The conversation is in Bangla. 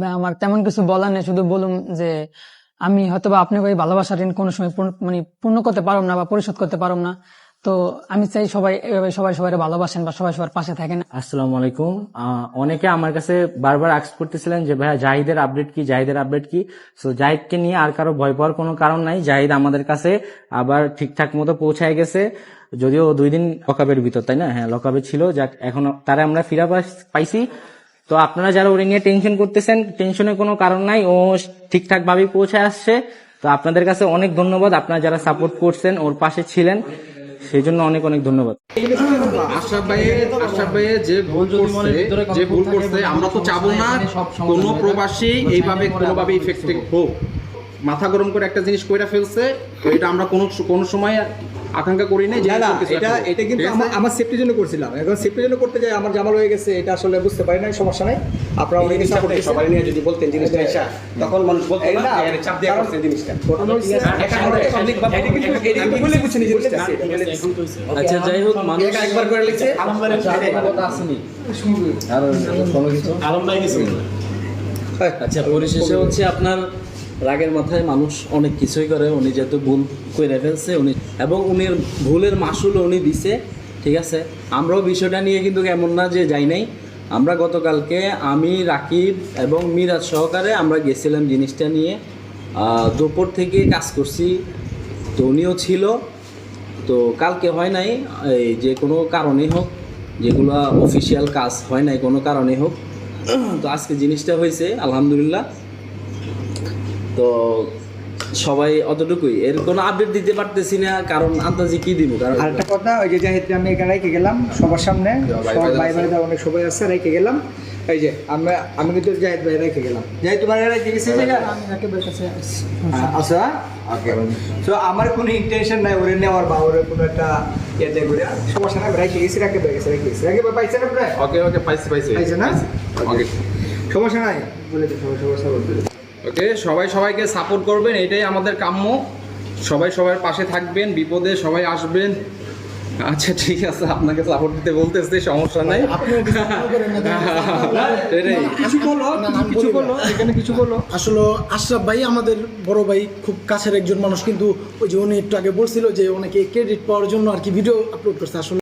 বা আমার তেমন কিছু বলার নেই, শুধু বলুন যে আমি হয়তো বা আপনাকে ওই ভালোবাসার ঋণ কোনো সময় মানে পূর্ণ করতে পারব না বা পরিশোধ করতে পারব না। তো আমি চাই সবাই এভাবে সবাই সবাই ভালোবাসেন বা সবাই সবার পাশে থাকেন। আসসালামু আলাইকুম। অনেকে আমার কাছে বারবার আক্স করতেছিলেন যে, ভাইয়া, জাহিদের আপডেট কি? জাহিদের আপডেট কি? সো জাহিদকে নিয়ে আর কারও ভয় পাওয়ার কোনো কারণ নাই। জাহিদ আমাদের কাছে আবার ঠিকঠাক মতো পৌঁছায় গেছে। যদিও দুই দিন লকাবের ভিতর, তাই না? হ্যাঁ লকাবে ছিল। যাক, এখন তারা আমরা ফিরা পাইছি। তো আপনারা যারা ওরে নিয়ে টেনশন করতেছেন টেনশনের কোনো কারণ নাই ও ঠিকঠাক ভাবেই পৌঁছে আসছে। তো আপনাদের কাছে অনেক ধন্যবাদ আপনারা যারা সাপোর্ট করছেন ওর পাশে ছিলেন সেই জন্য অনেক অনেক ধন্যবাদ। আশরাফ ভাইয়ের আশরাফ ভাইয়ের যে ভুল করছে যে ভুল করছে আমরা তো চাবো না কোনো প্রবাসী এইভাবে কোনোভাবে ইফেক্টেড হোক। মাথা গরম করে একটা জিনিস কইরা ফেলছে এটা আমরা কোনো কোনো সময় আকাঙ্ক্ষা করি নাই যে না না এটা এটা কিন্তু আমার আমার সেফটির জন্য করছিলাম। এখন সেফটির জন্য করতে যাই আমার জামাল হয়ে গেছে এটা আসলে বুঝতে পারি না সমস্যা নাই। আপনারা অনেকে সাপোর্ট সবাই নিয়ে যদি বলতেন জিনিসটা এসা তখন মানুষ বলতো না এর চাপ দিয়ে করছে জিনিসটা। এটা কিন্তু- এটা কিন্তু ভুলে বুঝছেন এই জিনিসটা আচ্ছা যাই হোক মানুষ এক একবার করে লিখছে। আচ্ছা পরিশেষে হচ্ছে আপনার রাগের মাথায় মানুষ অনেক কিছুই করে, উনি যেহেতু ভুল করে ফেলছে, উনি এবং উনি ভুলের মাসুল উনি দিছে, ঠিক আছে? আমরাও বিষয়টা নিয়ে কিন্তু এমন না যে যাই নাই। আমরা গতকালকে আমি, রাকিব এবং মিরাজ সহকারে আমরা গেছিলাম জিনিসটা নিয়ে। দুপুর থেকে কাজ করছি, তো উনিও ছিল। তো কালকে হয় নাই, এই যে কোনো কারণে হোক, যেগুলো অফিসিয়াল কাজ হয় নাই কোনো কারণে হোক। তো আজকে জিনিসটা হয়েছে, আলহামদুলিল্লাহ তো সবাই অতটুকুই। এর কোনো আপডেট দিতে পারতেছি না কারণ আন্দাজে কি দিব কারণ আর একটা কথা ওই যে জাহিদ আমি এখানে রেখে গেলাম সবার সামনে। সবার ভাই ভাইরা অনেক সবাই আছে রেখে গেলাম। এই যে আমি আমি কিন্তু জাহিদ ভাই রেখে গেলাম। জাহিদ তোমার রেখে গেছি আচ্ছা। ওকে তো আমার কোনো ইন্টেনশন নাই ওরে নেওয়ার বা ওরে কোনো একটা ইয়ে দেয় করে সমস্যা নাই রেখে গেছি রেখে গেছি রেখে গেছি। রেখে পাইছেন আপনার ওকে ওকে পাইছি পাইছি। পাইছে। না ওকে সমস্যা নাই। বলে সমস্যা বলতে ওকে সবাই সবাইকে সাপোর্ট করবেন এটাই আমাদের কাম্য। সবাই সবার পাশে থাকবেন বিপদে সবাই আসবেন। আচ্ছা ঠিক আছে আপনাকে সাপোর্ট দিতে বলতেছে সমস্যা নাই। কিছু বলো কিছু বলো এখানে কিছু বলো। আসলে আশরাফ ভাই আমাদের বড় ভাই খুব কাছের একজন মানুষ কিন্তু ওই যে উনি একটু আগে বলছিল যে ওনাকে ক্রেডিট পাওয়ার জন্য আর কি ভিডিও আপলোড করছে। আসলে